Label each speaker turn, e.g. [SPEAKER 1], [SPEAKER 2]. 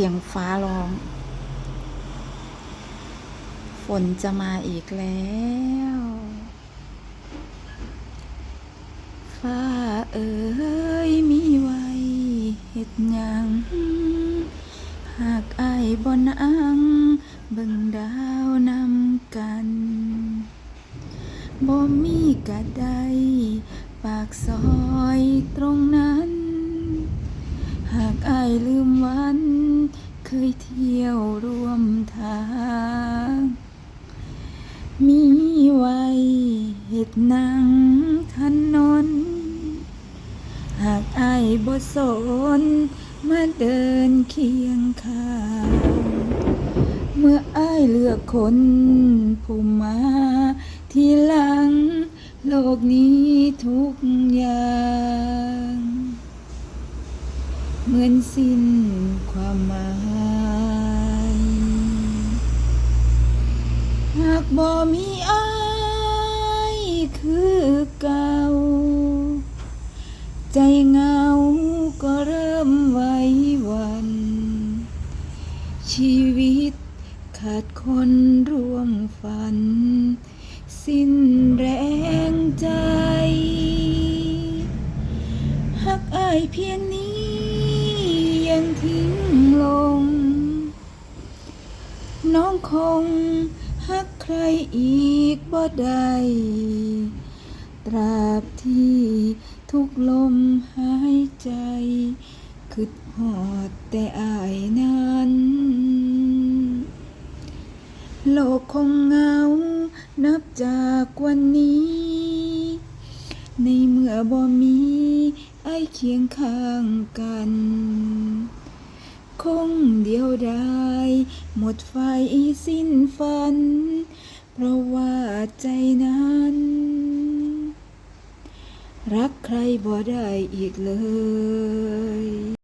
[SPEAKER 1] สียงฟ้าร้อง ฝนจะมาอีกแล้ว ฟ้าเอ๋ยมีไว้เฮ็ดยังหากไอายบ่นังเบิ่งดาวนำกันบ่มีกะไดปากซอยตรงนั้น หากไอลืมวัน เคยเที่ยวร่วมทาง มีไว้เฮ็ดนังถนน หากอายบ่สนมาเดินเคียงข้าง เมื่ออ้ายเลือกคนผู้มาทีหลัง โลกนี้ทุกอย่าง มือนสิ้นความหมายหากบ่มีอ้ายคือเก่า ใจเงาก็เริ่มไหว้หวัน ชีวิตขาดคนร่วมฝัน สิ้นแรงใจ หักอายเพียงนี้ ยังทิ้งลง น้องคงหักใครอีกบ่ได้ตราบที่ทุกลมหายใจคิดหอดแต่อายนั้น โลกคงเหงา นับจากวันนี้ ในเมื่อบ่มี เคียงข้างกัน คงเดียวดายหมดไฟสิ้นฝัน เพราะว่าใจนั้น รักใครบ่ได้อีกเลย